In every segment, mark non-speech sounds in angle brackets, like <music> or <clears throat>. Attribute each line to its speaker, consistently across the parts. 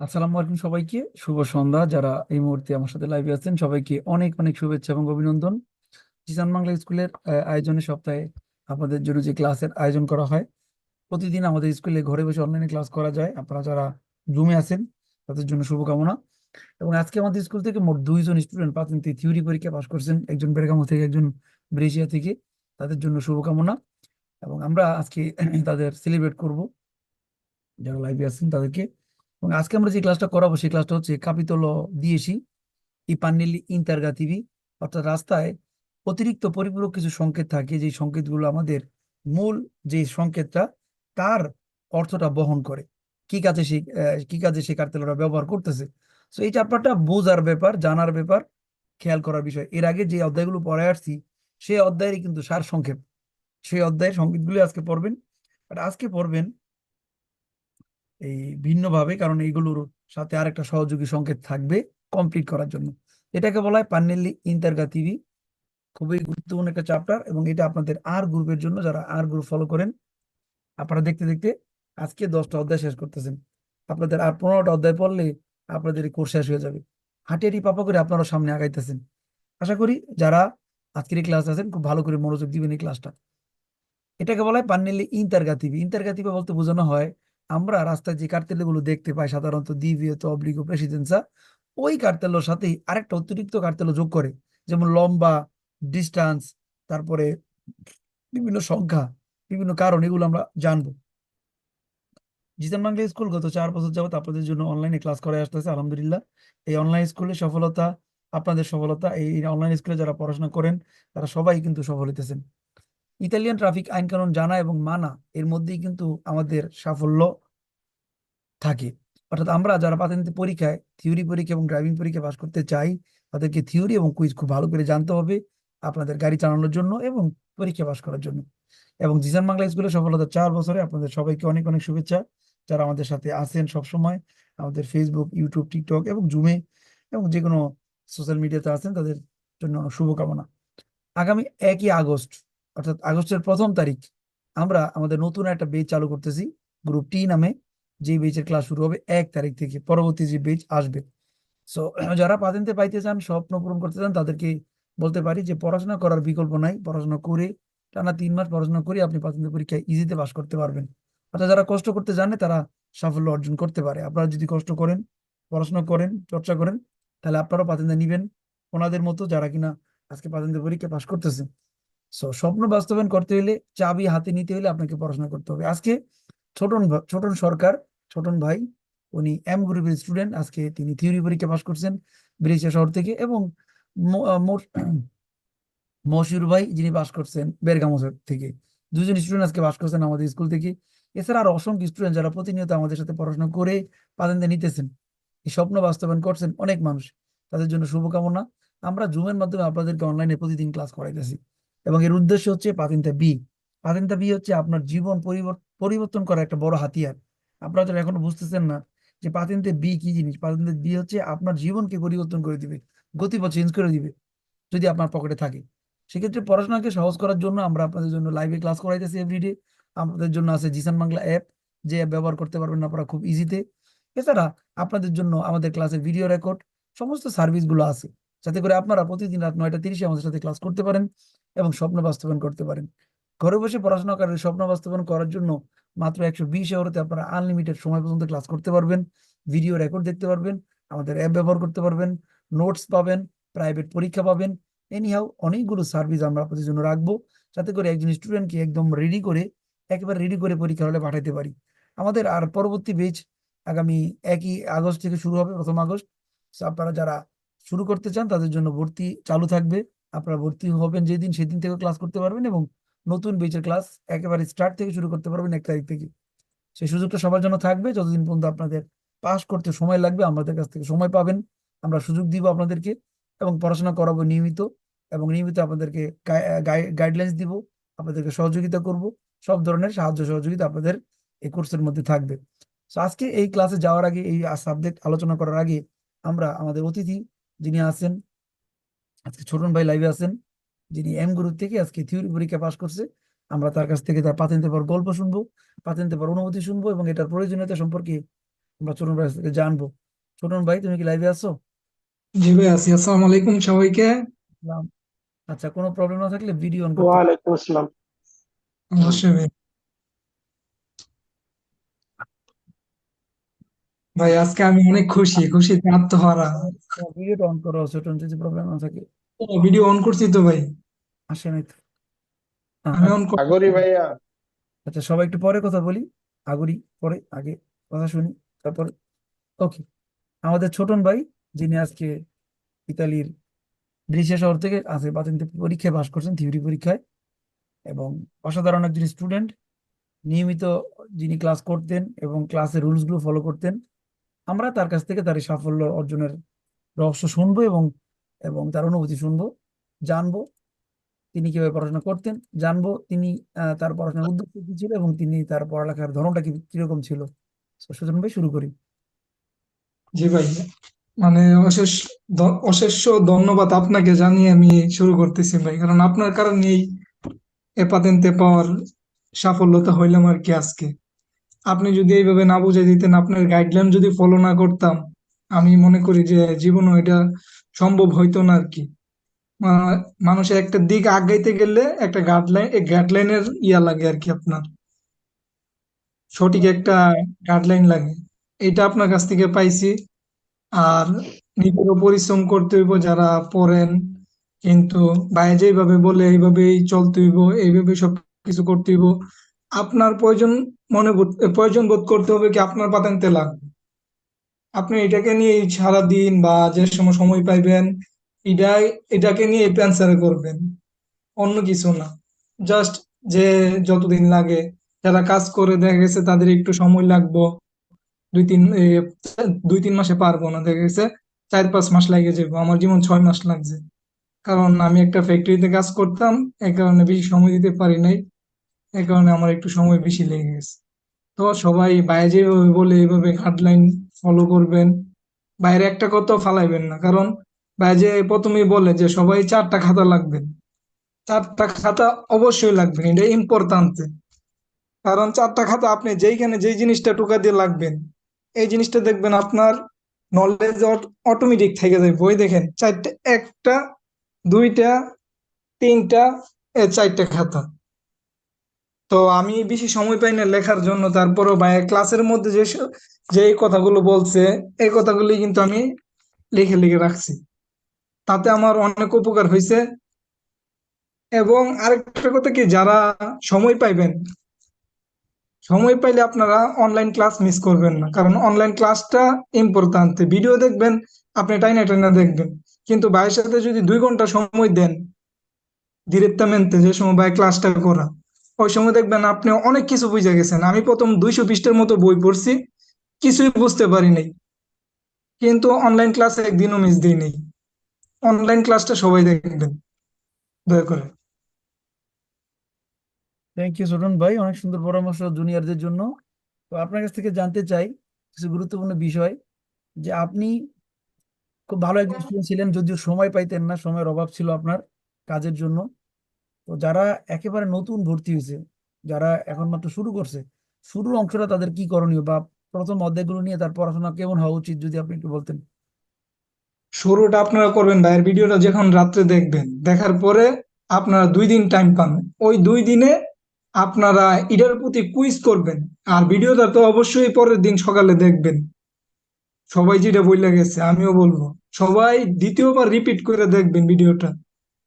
Speaker 1: আসসালামু আলাইকুম সবাইকে। শুভ সন্ধ্যা। যারা এই মুহূর্তে আমার সাথে লাইভে আছেন, সবাইকে অনেক অনেক শুভেচ্ছা এবং অভিনন্দন। জিসান বাংলা স্কুলের আয়োজনে সপ্তাহে আপনাদের জন্য যে ক্লাসের আয়োজন করা হয়, প্রতিদিন আমাদের স্কুলে ঘরে বসে অনলাইনে ক্লাস করা যায়। আপনারা যারা জুমে আছেন, তাদের জন্য শুভকামনা। এবং আজকে আমাদের স্কুল থেকে মোট দুইজন স্টুডেন্ট প্রাথমিক থিওরি পরীক্ষা পাশ করছেন। একজন বেরগামো থেকে, একজন ব্রেশিয়া থেকে। তাদের জন্য শুভকামনা। এবং আমরা আজকে তাদের সেলিব্রেট করব। যারা লাইভে আছেন, তাদেরকে এবং আজকে আমরা যে ক্লাসটা করাবো সেই ক্লাসটা হচ্ছে কাপিতল দিয়েছি ই পান্নেলি ইন্টারগাতিভি অর্থাৎ রাস্তায় অতিরিক্ত পরিপূরক কিছু সংকেত থাকে। যে সংকেতগুলো আমাদের মূল যে সংকেতটা তার অর্থটা বহন করে। কি কাজে আহ, কি কাজে সেই কার্তেলরা ব্যবহার করতেছে? তো এই চ্যাপ্টারটা বোঝার ব্যাপার জানার ব্যাপার খেয়াল করার বিষয়। এর আগে যে অধ্যায়গুলো পড়ে আসছি সেই অধ্যায়েরই কিন্তু সার সংক্ষেপ সেই অধ্যায়ের সংকেতগুলি আজকে পড়বেন। আর আজকে পড়বেন এই ভিন্নভাবে, কারণ এইগুলোর সাথে আরেকটা সহযোগী সংকেত থাকবে কমপ্লিট করার জন্য। এটাকে বলা হয় পান্নেলি ইন্টারগাতিভি খুবই গুরুত্বপূর্ণ একটা চ্যাপ্টার এবং এটা আপনাদের আর গ্রুপের জন্য, যারা আর গ্রুপ ফলো করেন, আপনারা দেখতে দেখতে আজকে দশটা অধ্যায় শেষ করতেছেন। আপনাদের আর পনেরোটা অধ্যায় পড়লে আপনাদের কোর্স শেষ হয়ে যাবে। হাঁটিয়ারি পাপা করে আপনারা সামনে আগাইতেছেন। আশা করি যারা আজকের এই ক্লাস আছেন, খুব ভালো করে মনোযোগ দিবেন এই ক্লাসটা এটাকে বলা হয় পান্নেলি ইন্টারগাতিভি ইন্টারগাতিভি বলতে বোঝানো হয় আমরা রাস্তায় যে কার্তেলগুলো দেখতে পাই, সাধারণত দিভিয়েতো অব্লিগো প্রেসিডেন্সা, ওই কার্তেলোর সাথেই আরেকটা অতিরিক্ত কার্তেলো যোগ করে। যেমন লম্বা, ডিস্টান্স, তারপরে বিভিন্ন সংখ্যা, বিভিন্ন কারণ, এগুলো আমরা জানব। জিতান বাংলা স্কুল গত চার বছর যাবত আপনাদের জন্য অনলাইনে ক্লাস করে আসতেছে, আলহামদুলিল্লাহ। এই অনলাইন স্কুলে সফলতা, আপনাদের সফলতা, এই অনলাইন স্কুলে যারা পড়াশোনা করেন, তারা সবাই কিন্তু সফল হইতেছেন। ইতালিয়ান ট্রাফিক আইন কানুন জানা এবং মানা এর মধ্যেই কিন্তু আমাদের সাফল্য থাকে। অর্থাৎ আমরা যারা পাতেন্তে পরীক্ষায়, থিওরি পরীক্ষা এবং ড্রাইভিং পরীক্ষা পাস করতে চাই, তাদেরকে থিওরি এবং কুইজ খুব ভালো করে জানতে হবে আপনাদের গাড়ি চালানোর জন্য এবং পরীক্ষা পাস করার জন্য। এবং জিসান বাংলা স্কুলের সফলতা চার বছরে আপনাদের সবাইকে অনেক অনেক শুভেচ্ছা। যারা আমাদের সাথে আছেন সবসময় আমাদের ফেসবুক ইউটিউব টিকটক এবং জুমে এবং যে কোনো সোশ্যাল মিডিয়াতে আছেন তাদের জন্য শুভকামনা। আগামী একই আগস্ট অর্থাৎ আগস্টের প্রথম তারিখ, আমরা আমাদের নতুন একটা বেচ চালু করতেছি গ্রুপ টি নামে, যে বেচের ক্লাস শুরু হবে এক তারিখ থেকে, পরবর্তী যে বেচ আসবে। সো <clears throat> যারা পাতেন্তে পাইতে চান, স্বপ্ন পূরণ করতে চান, তাদেরকে বলতে পারি যে পড়াশোনা করার বিকল্প নাই। পড়াশোনা করে টানা তিন মাস পড়াশোনা করে আপনি পাতেন্তে পরীক্ষায় ইজিতে পাস করতে পারবেন। অর্থাৎ যারা কষ্ট করতে জানে, তারা সাফল্য অর্জন করতে পারে। আপনারা যদি কষ্ট করেন, পড়াশোনা করেন, চর্চা করেন, তাহলে আপনারাও পাতেন্তে নিবেন। ওনাদের মতো যারা কিনা আজকে পাতেন্তে পরীক্ষা পাস করতেছে। সো স্বপ্ন বাস্তবায়ন করতে হলে চাবি হাতে নিতে হলে আপনাকে পড়াশোনা করতে হবে। আজকে ছোটন ছোটন সরকার ছোটন ভাই উনি এম গ্রুপের স্টুডেন্ট আজকে তিনি থিওরি পরীক্ষা পাস করছেন ব্রিটিশ শহর থেকে এবং মো- আহ, মোর- <clears throat> মশিউর ভাই যিনি পাস করছেন বেরগামো থেকে। দুজন স্টুডেন্ট আজকে পাস করছেন আমাদের স্কুল থেকে। এছাড়া আরও অসংখ্য স্টুডেন্ট যারা প্রতিনিয়ত আমাদের সাথে পড়াশোনা করে পাতেন্তে নিতেছেন। এই স্বপ্ন বাস্তবায়ন করছেন অনেক মানুষ। তাদের জন্য শুভকামনা। আমরা জুমের মাধ্যমে আপনাদেরকে অনলাইনে প্রতিদিন ক্লাস করাইতেছি। এবং এর উদ্দেশ্য হচ্ছে পাতিনতা বি। পাতিনতা বি হচ্ছে আপনার জীবন পরিবর্তন করা একটা বড় হাতিয়ার। আপনারা যারা এখনও বুঝতেছেন না যে পাতিনতে বি কি জিনিস? পাতিনতে বি হচ্ছে আপনার জীবনকে পরিবর্তন করে দিবে, গতিপথ চেঞ্জ করে দিবে, যদি আপনার পকেটে থাকে। সেক্ষেত্রে পড়াশোনাকে সহজ করার জন্য আমরা আপনাদের জন্য লাইভে ক্লাস করাইতেছি এভরিডে আপনাদের জন্য আছে জিসান বাংলা অ্যাপ যে অ্যাপ ব্যবহার করতে পারবেন আপনারা খুব ইজিতে এছাড়া আপনাদের জন্য আমাদের ক্লাসের ভিডিও রেকর্ড সমস্ত সার্ভিসগুলো আছে। যাতে করে আপনারা প্রতিদিন রাত নয়টা তিরিশে আমাদের সাথে ক্লাস করতে পারেন এবং স্বপ্ন বাস্তবায়ন করতে পারেন। ঘরে বসে পড়াশোনা করার স্বপ্ন বাস্তবায়ন করার জন্য মাত্র একশো বিশ এওরতে আপনারা আনলিমিটেড সময় পর্যন্ত ক্লাস করতে পারবেন ভিডিও রেকর্ড দেখতে পারবেন, আমাদের অ্যাপ ব্যবহার করতে পারবেন নোটস পাবেন প্রাইভেট পরীক্ষা পাবেন। এনিহাও অনেকগুলো সার্ভিস আমরা আপনাদের জন্য রাখব যাতে করে একজন স্টুডেন্টকে একদম রেডি করে, একেবারে রেডি করে পরীক্ষা হলে পাঠাতে পারি। আমাদের আর পরবর্তী বেচ আগামী একই আগস্ট থেকে শুরু হবে, প্রথম আগস্ট। আপনারা যারা শুরু করতে চান, তাদের জন্য ভর্তি চালু থাকবে। আপনারা ভর্তি হবেন যেদিন, সেদিন থেকে ক্লাস করতে পারবেন এবং নতুন বেচের ক্লাস একেবারে স্টার্ট থেকে শুরু করতে পারবেন এক তারিখ থেকে। সেই সুযোগটা সবার জন্য থাকবে। যতদিন পর্যন্ত আপনাদের পাস করতে সময় লাগবে, আমাদের কাছ থেকে সময় পাবেন। আমরা সুযোগ দিব আপনাদেরকে এবং পড়াশোনা করাবো নিয়মিত এবং নিয়মিত আপনাদেরকে গাইডলাইন্স দিব। আপনাদেরকে সহযোগিতা করব। সব ধরনের সাহায্য সহযোগিতা আপনাদের এই কোর্সের মধ্যে থাকবে। আজকে এই ক্লাসে যাওয়ার আগে, এই সাবজেক্ট আলোচনা করার আগে আমরা আমাদের অতিথি যিনি আছেন আজকে ছোটন ভাই লাইভে আছেন যিনি এম গ্রুপ থেকে আজকে থিওরি পরীক্ষা পাশ করছে আমরা তার কাছ থেকে তার পাতেন্তে পর গল্প শুনব পাতেন্তে পর অনুভূতি শুনব এবং এটার প্রয়োজনীয়তা সম্পর্কে আমরা ছোটন ভাই থেকে জানব। ছোটন ভাই তুমি কি লাইভে আছো?
Speaker 2: জি ভাই আছি। আসসালামু আলাইকুম সবাইকে।
Speaker 1: নাম। আচ্ছা কোনো প্রবলেম না থাকলে ভিডিও অন করতে
Speaker 3: ওয়ালাইকুম আসসালাম।
Speaker 2: অবশ্যই ভাই। ভাই আজকে আমি অনেক খুশি খুশিতে আত্মহারা।
Speaker 1: ভিডিওটা অন করো যদি প্রবলেম না থাকে
Speaker 2: ও ভিডিও অন করছি তো ভাই।
Speaker 1: আসে নাই তো
Speaker 2: আমি অন
Speaker 3: আগরি ভাইয়া।
Speaker 1: আচ্ছা সবাই একটু পরে কথা বলি। আগুরি পরে আগে কথা শুনি তারপরে। ওকে আমাদের ছোটন ভাই যিনি আজকে ইতালির ব্রিসিয়া শহর থেকে আছে বাতিনতে পরীক্ষায় পাশ করছেন থিওরি পরীক্ষায়। এবং অসাধারণ একজন স্টুডেন্ট নিয়মিত যিনি ক্লাস করতেন এবং ক্লাসের রুলসগুলো ফলো করতেন আমরা তার কাছ থেকে তার সাফল্য অর্জনের রহস্য শুনব এবং এবং তার অনুভূতি শুনব, জানব তিনি কীভাবে পড়াশোনা করতেন, জানব তিনি তার পড়াশোনার উদ্দেশ্য কি ছিল এবং তিনি তার পড়ালেখার ধরনটা কি, কীরকম ছিল। সুজন ভাই শুরু করি।
Speaker 2: জি ভাই মানে অশেষ অশেষ ধন্যবাদ আপনাকে জানিয়ে আমি শুরু করতেছি ভাই, কারণ আপনার কারণেই এ পাতেন্তে পাওয়ার সাফল্যতা হইলাম আর কি আজকে। আপনি যদি এইভাবে না বুঝে দিতেন, আপনার গাইডলাইন যদি ফলো না করতাম, আমি মনে করি যে জীবনে এটা সম্ভব হইতো না আর কি মানুষের একটা দিক আগাইতে গেলে একটা গাইডলাইন গাইডলাইনের ইয়া লাগে আর কি আপনার। সঠিক একটা গাইডলাইন লাগে। এটা আপনার কাছ থেকে পাইছি। আর নিজেরও পরিশ্রম করতে হইব, যারা পড়েন, কিন্তু ভাই যেভাবে বলে, এইভাবেই চলতে হইব এইভাবে সব কিছু করতে হইব। আপনার প্রয়োজন মনে প্রয়োজন বোধ করতে হবে কি আপনার পাতান্তে লাগবে আপনি এটাকে নিয়ে সারা দিন বা যে সময় সময় পাইবেন, এটাই, এটাকে নিয়ে প্যান্সারে করবেন। অন্য কিছু না। জাস্ট যে যতদিন লাগে, যারা কাজ করে দেখা গেছে তাদের একটু সময় লাগবো। দুই তিন দুই তিন মাসে পারব না। দেখা গেছে চার পাঁচ মাস লাগে যাব। আমার জীবন ছয় মাস লাগছে। কারণ আমি একটা ফ্যাক্টরিতে কাজ করতাম এই কারণে বেশি সময় দিতে পারি নাই। এই কারণে আমার একটু সময় বেশি লেগে গেছে। তো সবাই বাইরে যেভাবে বলে এইভাবে গাইডলাইন ফলো করবেন। বাইরে একটা কথাও ফালাইবেন না, কারণ বাইরে প্রথমেই বলে যে সবাই চারটা খাতা লাগবে। চারটা খাতা অবশ্যই লাগবে, এটা ইম্পর্টেন্ট কারণ চারটা খাতা আপনি যেইখানে যেই জিনিসটা টুকা দিয়ে লাগবেন, এই জিনিসটা দেখবেন আপনার নলেজ অটোমেটিক থেকে যায়। বই দেখেন, চারটে, একটা, দুইটা, তিনটা, এ চারটা খাতা। তো আমি বেশি সময় পাই না লেখার জন্য। তারপরও ভাই, ক্লাসের মধ্যে যে যে কথাগুলো বলছে, এই কথাগুলি কিন্তু আমি লিখে লিখে রাখছি। তাতে আমার অনেক উপকার হয়েছে এবং আরেকটা কথা কি, যারা সময় পাইবেন, সময় পাইলে আপনারা অনলাইন ক্লাস মিস করবেন না। কারণ অনলাইন ক্লাসটা ইম্পর্টেন্ট ভিডিও দেখবেন, আপনি টাইনা টাইনা দেখবেন। কিন্তু ভাইয়ের সাথে যদি দুই ঘণ্টা সময় দেন ডিরেক্টamente যে সময় ভাই ক্লাসটা করা ওই সময় দেখবেন আপনি অনেক কিছু বুঝে গেছেন। আমি প্রথম দুইশো পৃষ্ঠের মতো বই পড়ছি, কিছুই বুঝতে পারি নাই। কিন্তু অনলাইন ক্লাস একদিনও মিস দিই নেই। অনলাইন ক্লাসটা সবাই দেখবেন, দয়া করে।
Speaker 1: থ্যাংক ইউ ছোটন ভাই। অনেক সুন্দর পরামর্শ জুনিয়রদের জন্য। তো আপনার কাছ থেকে জানতে চাই কিছু গুরুত্বপূর্ণ বিষয়, যে আপনি খুব ভালো একজন স্টুডেন্ট ছিলেন, যদিও সময় পাইতেন না, সময়ের অভাব ছিল আপনার কাজের জন্য। তো যারা একেবারে নতুন ভর্তি হয়েছে, যারা এখন মাত্র শুরু করছে, শুরুর অংশটা তাদের কি করণীয় বা প্রথম অধ্যায়গুলো নিয়ে তার পড়াশোনা কেমন হওয়া উচিত যদি আপনি একটু বলতেন?
Speaker 2: শুরুটা আপনারা করবেন ভাইয়ের ভিডিওটা যখন রাত্রে দেখবেন, দেখার পরে আপনারা দুই দিন টাইম পান। ওই দুই দিনে আপনারা এটার প্রতি কুইজ করবেন। আর ভিডিওটা তো অবশ্যই পরের দিন সকালে দেখবেন। সবাই যেটা বইলা গেছে, আমিও বলব। সবাই দ্বিতীয়বার রিপিট করে দেখবেন ভিডিওটা।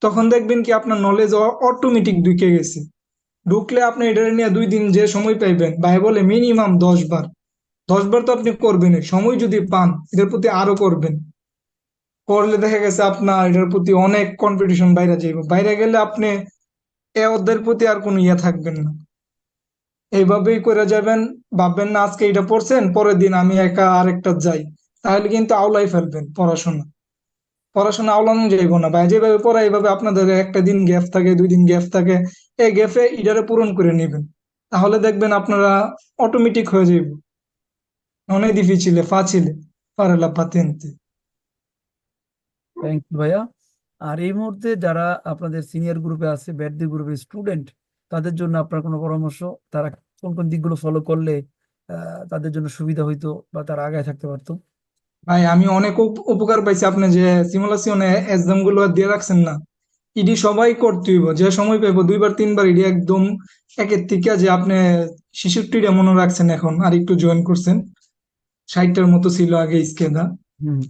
Speaker 2: তখন দেখবেন কি আপনার নলেজ অটোমেটিক ঢুকে গেছে। ঢুকলে আপনি এটা নিয়ে দুই দিন যে সময় পাইবেন, ভাই বলে মিনিমাম দশ বার। দশ বার তো আপনি করবেন সময় যদি পান, এটার প্রতি আরও করবেন। করলে দেখা গেছে আপনার এটার প্রতি অনেক কম্পিটিশন বাইরে যাইব। বাইরে গেলে আপনি এ অধ্যায়ের প্রতি আর কোনো ইয়ে থাকবেন না। এইভাবেই করে যাবেন। ভাববেন না, আজকে এটা পড়ছেন, পরের দিন আমি একা আরেকটা যাই। তাহলে কিন্তু আওলাই ফেলবেন পড়াশোনা। পড়াশোনা আওলানো যাইব না ভাই যেভাবে পড়া এইভাবে আপনাদের একটা দিন গ্যাপ থাকে, দুই দিন গ্যাপ থাকে, এই গ্যাপে ইডারে পূরণ করে নেবেন। তাহলে দেখবেন আপনারা অটোমেটিক হয়ে যাইব। difficile facile fare la patente
Speaker 1: thank you ভাইয়া। আর এই মুহূর্তে যারা আপনাদের সিনিয়র গ্রুপে আছে ব্যাডদের গ্রুপের স্টুডেন্ট তাদের জন্য আপনার কোনো পরামর্শ? তারা কোন কোন দিকগুলো ফলো করলে তাদের জন্য সুবিধা হইতো বা তারা আগায় থাকতে পারতো?
Speaker 2: ভাই আমি অনেক উপ- উপকার পাইছি আপনি যে সিমুলেশনে এক্সামগুলো দিয়ে রাখছেন না। ইডি সবাই করতে হইব যে সময় পাইবো দুইবার তিনবার ইডি একদম একের থেকে যে আপনি ছেষট্টিটা মনে রাখছেন এখন আর একটু জয়েন করছেন। ষাটটার মতো ছিল আগে স্কেদা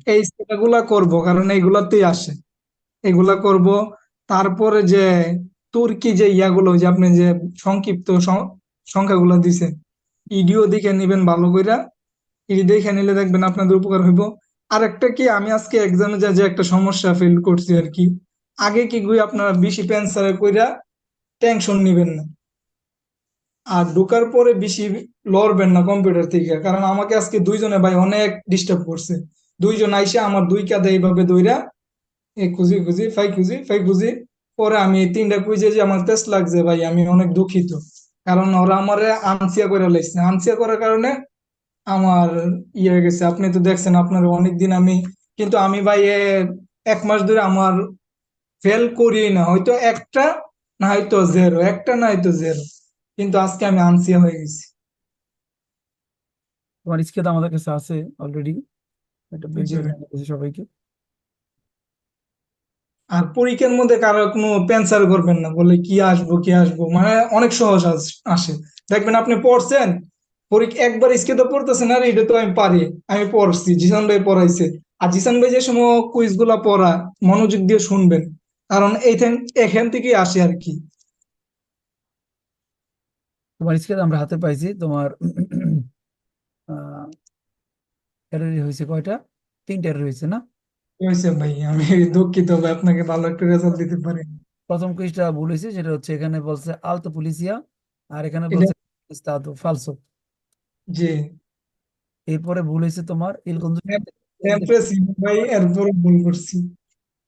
Speaker 2: এই গুলা করব কারণ এইগুলাতেই আসে। এগুলা করব তারপরে যে তুর্কি যে ইয়াগুলো যে আপনি যে সংক্ষিপ্ত সংখ্যাগুলো দিছেন ইডিও দেখে নিবেন ভালো কইরা। ইডি দেখে নিলে দেখবেন আপনাদের উপকার হইব। আরেকটা কি, আমি আজকে এক্সামে যা, যে একটা সমস্যা ফিল করছি আর কি আগে কি গুই আপনারা বেশি প্যান্সারে কইরা টেনশন নিবেন না। আর ঢুকার পরে বেশি লড়বেন না কম্পিউটার থেকে। কারণ আমাকে আজকে দুইজনে ভাই অনেক ডিস্টার্ব করছে। দুইজন আইসে আমার দুই কাঁধে এইভাবে দইরা এ খুঁজি খুঁজি, ফাই খুঁজি ফাই খুঁজি। পরে আমি এই তিনটা কুইজে যে আমার টেস্ট লাগছে ভাই, আমি অনেক দুঃখিত। কারণ ওরা আমারে আনসিয়া করে লাইছে। আনসিয়া করার কারণে আমার ইয়ে হয়ে গেছে। আপনি তো দেখছেন আপনার অনেকদিন আমি কিন্তু আমি ভাই এক মাস ধরে আমার ফেল করি না। হয়তো একটা না হয়তো জেরো একটা না হয়তো জেরো কিন্তু আজকে আমি আনসিয়া হয়ে গেছি।
Speaker 1: তোমার স্কেদ আমাদের কাছে আছে অলরেডি দিয়েছি সবাইকে।
Speaker 2: আর পরীক্ষার মধ্যে কারও কোনো প্যান্সার করবেন না। বলে কি আসব কি আসব? মানে অনেক সহজ আসে। দেখবেন আপনি পড়ছেন পরীক্ষা একবার স্কেতে পড়তেছেন আর এটা তো আমি পারি আমি পড়ছি জিসান ভাই পড়াইছে। আর জিসান ভাই যে সময় কুইজগুলা পড়া মনোযোগ দিয়ে শুনবেন কারণ এইখান এখান থেকেই আসে আর কি।
Speaker 1: তোমার আমরা হাতে পাইছি তোমার এরর হয়েছে কয়টা? তিনটা এরর হয়েছে না?
Speaker 2: হয়েছে ভাই? আমি দুঃখিত ভাই আপনাকে ভালো একটা রেজাল্ট দিতে পারি
Speaker 1: প্রথম কুইজটা ভুল হয়েছে সেটা হচ্ছে এখানে বলছে আলতো পুলিসিয়া আর এখানে বলছে ফালসো।
Speaker 2: জি।
Speaker 1: এরপরে ভুল হয়েছে তোমার ইল
Speaker 2: ইমপ্রেসিভ ভাই এরপর ভুল করছি।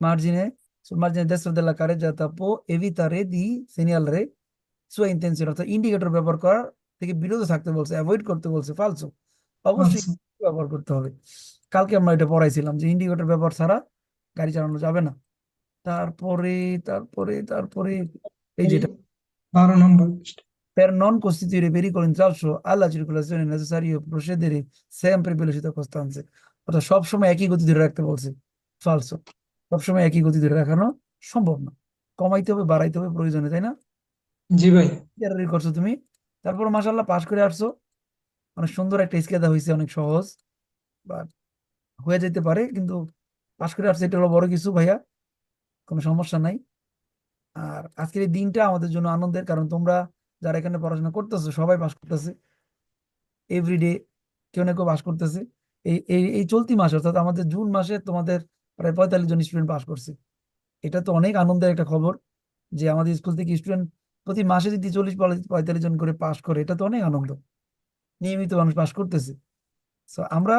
Speaker 1: Margine sul margine destro della carreggiata può evitare di segnalare sua intenzione অর্থাৎ ইন্ডিকেটর ব্যবহার করার থেকে বিরত থাকতে বলছে অ্যাভয়েড করতে বলছে ফালসো অবশ্যই
Speaker 2: আচ্ছা।
Speaker 1: ব্যবহার করতে হবে। কালকে আমরা এটা পড়াইছিলাম যে ইন্ডিকেটর ব্যবহার ছাড়া গাড়ি চালানো যাবে না। তারপরে তারপরে তারপরে এই যেটা
Speaker 2: বারো নম্বর
Speaker 1: per non costituire pericolo intralcio alla circolazione è necessario procedere sempre a velocità costante অর্থাৎ সবসময় একই গতি ধরে রাখতে বলছে ফালসো সবসময় একই গতি ধরে রাখানো সম্ভব না কমাইতে হবে বাড়াইতে হবে প্রয়োজনে তাই না
Speaker 2: জি ভাই
Speaker 1: করছ তুমি তারপর মাশাল্লাহ পাশ করে আসছো অনেক সুন্দর একটা স্কেদা হয়েছে অনেক সহজ বা হয়ে যেতে পারে কিন্তু পাশ করে আসছে এটা হলো বড় কিছু ভাইয়া কোনো সমস্যা নাই আর আজকের এই দিনটা আমাদের জন্য আনন্দের কারণ তোমরা যারা এখানে পড়াশোনা করতেছে, সবাই পাস করতেছে। এভরিডে কেউ না কেউ পাস করতেছে। এই এই চলতি মাসে, অর্থাৎ আমাদের জুন মাসে তোমাদের প্রায় পঁয়তাল্লিশ জন স্টুডেন্ট পাস করছে। এটা তো অনেক আনন্দের একটা খবর যে আমাদের স্কুল থেকে স্টুডেন্ট প্রতি মাসে যদি চল্লিশ পঁয়তাল্লিশ জন করে পাস করে, এটা তো অনেক আনন্দ। নিয়মিত মানুষ পাস করতেছে। তো আমরা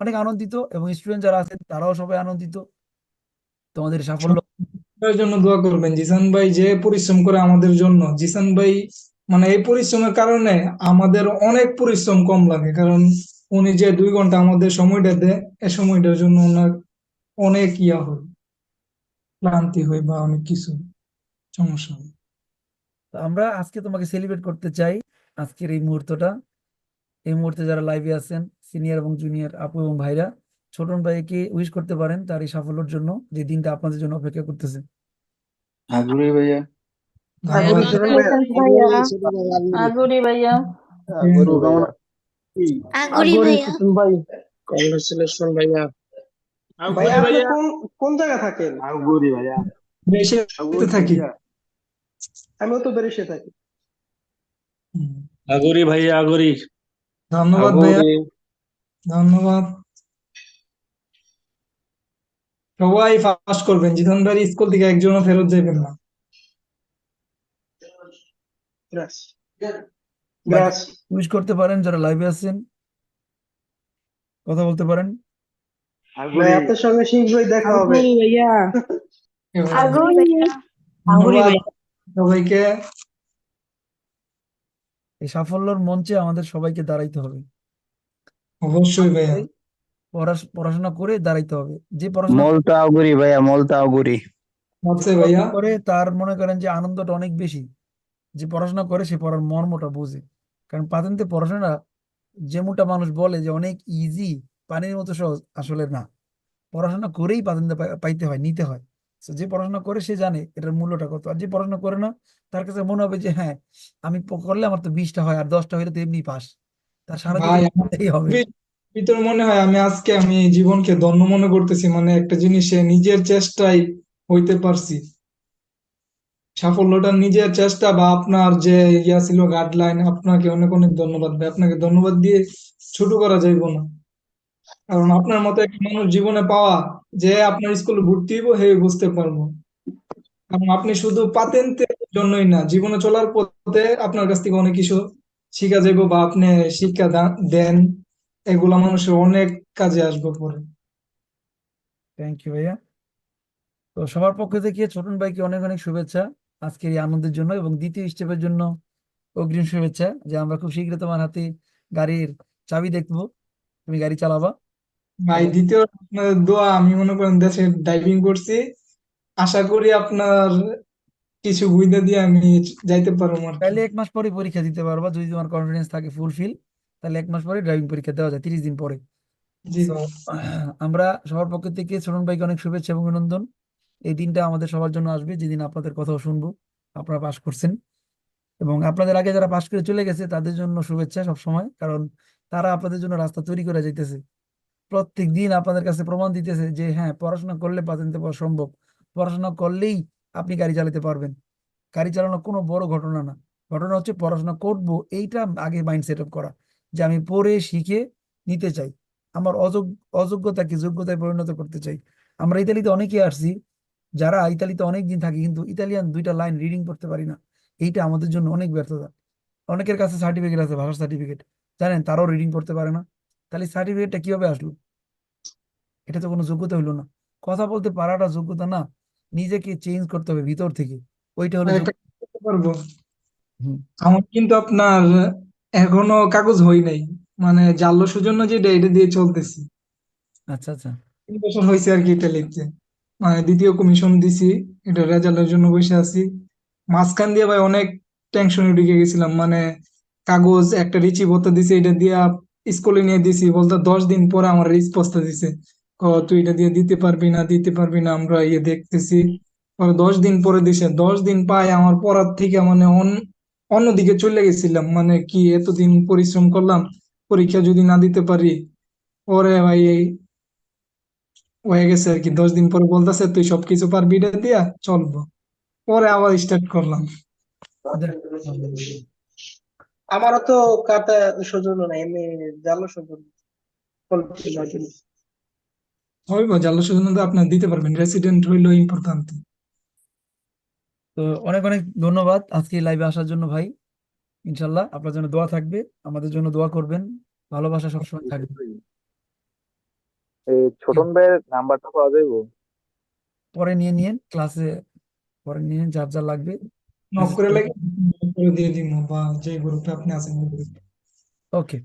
Speaker 1: অনেক আনন্দিত এবং স্টুডেন্ট যারা আছে তারাও সবাই আনন্দিত। তোমাদের সাফল্য
Speaker 2: এর জন্য দোয়া করবেন। জিসান ভাই যে পরিশ্রম করে আমাদের জন্য, জিসান ভাই মানে এই পরিশ্রমের কারণে আমাদের অনেক পরিশ্রম কম লাগে, কারণ উনি যে দুই ঘণ্টা আমাদের সময়টা দেয়, এ সময়টার জন্য ওনার অনেক ইয়া হয়, ক্লান্তি হয় বা অনেক কিছু সমস্যা হয়।
Speaker 1: আমরা আজকে তোমাকে সেলিব্রেট করতে চাই, আজকের এই মুহূর্তটা। এই মুহূর্তে যারা লাইভে আছেন সিনিয়র এবং জুনিয়র আপু এবং ভাইরা ছোটন ভাইকে উইশ করতে পারেন তার এই সাফল্যের জন্য যে দিনটা আপনাদের জন্য অপেক্ষা করতেছে?
Speaker 3: আগুরি ভাইয়া।
Speaker 4: আগুরি ভাইয়া।
Speaker 5: আগুরি ভাইয়া।
Speaker 6: ভাইয়া।
Speaker 5: ভাই।
Speaker 7: কংগ্রেচুলেশন ভাইয়া।
Speaker 5: ভাই আপনি কোন কোন জায়গা থাকেন?
Speaker 3: আগুরি ভাইয়া।
Speaker 2: বেশি থাকি।
Speaker 5: আমিও তো বেরিয়ে থাকি।
Speaker 2: হুম।
Speaker 7: ভাইয়া আগরি
Speaker 2: ধন্যবাদ ভাইয়া। ধন্যবাদ। সবাই পাস করবেন। জিতন ভাই স্কুল থেকে একজনও ফেরত যাবেন না।
Speaker 1: উইশ করতে পারেন যারা লাইভে আছেন। কথা বলতে পারেন।
Speaker 5: আপনার সঙ্গে শীঘ্রই দেখা হবে।
Speaker 2: সবাইকে।
Speaker 1: এই সাফল্যের মঞ্চে আমাদের সবাইকে দাঁড়াইতে হবে।
Speaker 2: অবশ্যই ভাইয়া।
Speaker 1: পড়াশোনা করে দাঁড়াইতে হবে। যে পড়াশোনা
Speaker 8: molto auguri ভাইয়া molto auguri
Speaker 2: আচ্ছা ভাইয়া?
Speaker 1: করে তার মনে করেন যে আনন্দটা অনেক বেশি। যে পড়াশোনা করে সে পড়ার মর্মটা বোঝে। কারণ পাতেন্তে পড়াশোনা যেমনটা মানুষ বলে যে অনেক ইজি পানির মতো সহজ আসলে না। পড়াশোনা করেই পাতেন্দ্র পাইতে হয় নিতে হয়। তো যে পড়াশোনা করে সে জানে এটার মূল্যটা কত। আর যে পড়াশোনা করে না তার কাছে মনে হবে যে হ্যাঁ আমি করলে আমার তো বিশটা হয় আর দশটা হইলে তো এমনি পাস। তার সারা জীবন হবে।
Speaker 2: ভিতরে মনে হয় আমি আজকে আমি জীবনকে ধন্য মনে করতেছি মানে একটা জিনিসে নিজের চেষ্টায় হইতে পারছি। সাফল্যটা নিজের চেষ্টা বা আপনার যে ইয়া ছিল গাইডলাইন আপনাকে অনেক অনেক ধন্যবাদ ভাই। আপনাকে ধন্যবাদ দিয়ে ছোট করা যাইব না। কারণ আপনার মতো একটা মানুষ জীবনে পাওয়া, যে আপনার স্কুলে ভর্তি হইব, হে বুঝতে পারব। কারণ আপনি শুধু পাতেন্টের জন্যই না, জীবনে চলার পথে আপনার কাছ থেকে অনেক কিছু শিখা যাইব বা আপনি শিক্ষা দেন। এগুলা মানুষের অনেক কাজে আসবে পরে।
Speaker 1: থ্যাংক ইউ ভাইয়া। তো সবার পক্ষ থেকে ছোটন ভাইকে অনেক অনেক শুভেচ্ছা আজকের এই আনন্দের জন্য এবং দ্বিতীয় স্টেপের জন্য অগ্রিম শুভেচ্ছা যে আমরা খুব শীঘ্রই তোমার হাতে গাড়ির চাবি দেখব। তুমি গাড়ি চালাবা।
Speaker 2: ভাই দ্বিতীয় আপনার দোয়া আমি মনে করেন দেশে ড্রাইভিং করছি। আশা করি আপনার কিছু বুঝা দিয়ে আমি যাইতে পারব
Speaker 1: তাহলে এক মাস পরে পরীক্ষা দিতে পারবা যদি তোমার কনফিডেন্স থাকে ফুলফিল তাহলে এক মাস পরে ড্রাইভিং পরীক্ষা দেওয়া যায় তিরিশ দিন পরে। আমরা সবার পক্ষ থেকে ছোটন ভাইকে অনেক শুভেচ্ছা এবং অভিনন্দন। এই দিনটা আমাদের সবার জন্য আসবে যেদিন আপনাদের কথাও শুনব আপনারা পাশ করছেন। এবং আপনাদের আগে যারা পাশ করে চলে গেছে তাদের জন্য শুভেচ্ছা সব সময় কারণ তারা আপনাদের জন্য রাস্তা তৈরি করে যাইতেছে। প্রত্যেক দিন আপনাদের কাছে প্রমাণ দিতেছে যে হ্যাঁ পড়াশোনা করলে পাতেন্তে পাওয়া সম্ভব। পড়াশোনা করলেই আপনি গাড়ি চালাতে পারবেন। গাড়ি চালানো কোনো বড় ঘটনা না। ঘটনা হচ্ছে পড়াশোনা করব এইটা আগে মাইন্ড সেট আপ করা। যে আমি পড়ে শিখে নিতে চাই। আমার অযোগ্য অযোগ্যতাকে যোগ্যতায় পরিণত করতে চাই। আমরা ইতালিতে অনেকে আসছি যারা ইতালিতে অনেক দিন থাকি কিন্তু ইতালিয়ান দুইটা লাইন রিডিং করতে পারি না। এইটা আমাদের জন্য অনেক ব্যর্থতা। অনেকের কাছে সার্টিফিকেট আছে ভাষার সার্টিফিকেট জানেন তারাও রিডিং করতে পারে না। তাহলে সার্টিফিকেটটা কীভাবে আসলো? এটা তো কোনো যোগ্যতা হলো না। কথা বলতে পারাটা যোগ্যতা না। নিজেকে চেঞ্জ করতে হবে ভিতর থেকে। ওইটা হলো
Speaker 2: বলতে পারব। আমার কিন্তু আপনার এখনও কাগজ হই নাই। মানে জাল্লো সুজন্য যেটা এটা দিয়ে চলতেছি।
Speaker 1: আচ্ছা আচ্ছা।
Speaker 2: তিন বছর হয়েছে আর কি এটা লিখতে মানে দ্বিতীয় কমিশন দিছি এটা রেজাল্টের জন্য বসে আছি। মাঝখান দিয়ে ভাই অনেক টেনশনে ঢুকে গেছিলাম। মানে কাগজ একটা রিচি ভত্তা দিছে এটা দিয়া স্কুলে নিয়ে দিছি। বলতে দশ দিন পরে আমার রিসপন্সটা দিছে। তুই এটা দিয়ে দিতে পারবি না দিতে পারবি না আমরা ইয়ে দেখতেছি। পরে দশ দিন পরে দিছে। দশ দিন পাই আমার পড়ার থেকে মানে অন অন্যদিকে চলে গেছিলাম মানে কি এতদিন পরিশ্রম করলাম পরীক্ষা যদি না দিতে পারি ওরে ভাই হয়ে গেছে আর কি দশ দিন পরে বলতেছে তুই সবকিছু পারবি এটা দিয়া চলবো। পরে আবার স্টার্ট করলাম।
Speaker 5: আমারও তো কাটা সৌজন্য নাই এমনি জালো সৌজন্য
Speaker 2: হইব জালো সেজন্য তো আপনার দিতে পারবেন রেসিডেন্ট হইল ইম্পর্টেন্ট
Speaker 1: তো অনেক অনেক ধন্যবাদ আজকে লাইভে আসার জন্য ভাই। ইনশাল্লাহ আপনার জন্য দোয়া থাকবে আমাদের জন্য দোয়া করবেন। ভালোবাসা সবসময় থাকবে
Speaker 8: এই ছোটন ভাইয়ের নাম্বারটা পাওয়া যাইবো?
Speaker 1: পরে নিয়ে নিন ক্লাসে পরে নিয়ে নিন যার যার লাগবে।
Speaker 2: নক করে
Speaker 1: করে
Speaker 2: লাগে দিয়ে দিব বা যে গ্রুপে আপনি আছেন ওই গ্রুপে
Speaker 1: ওকে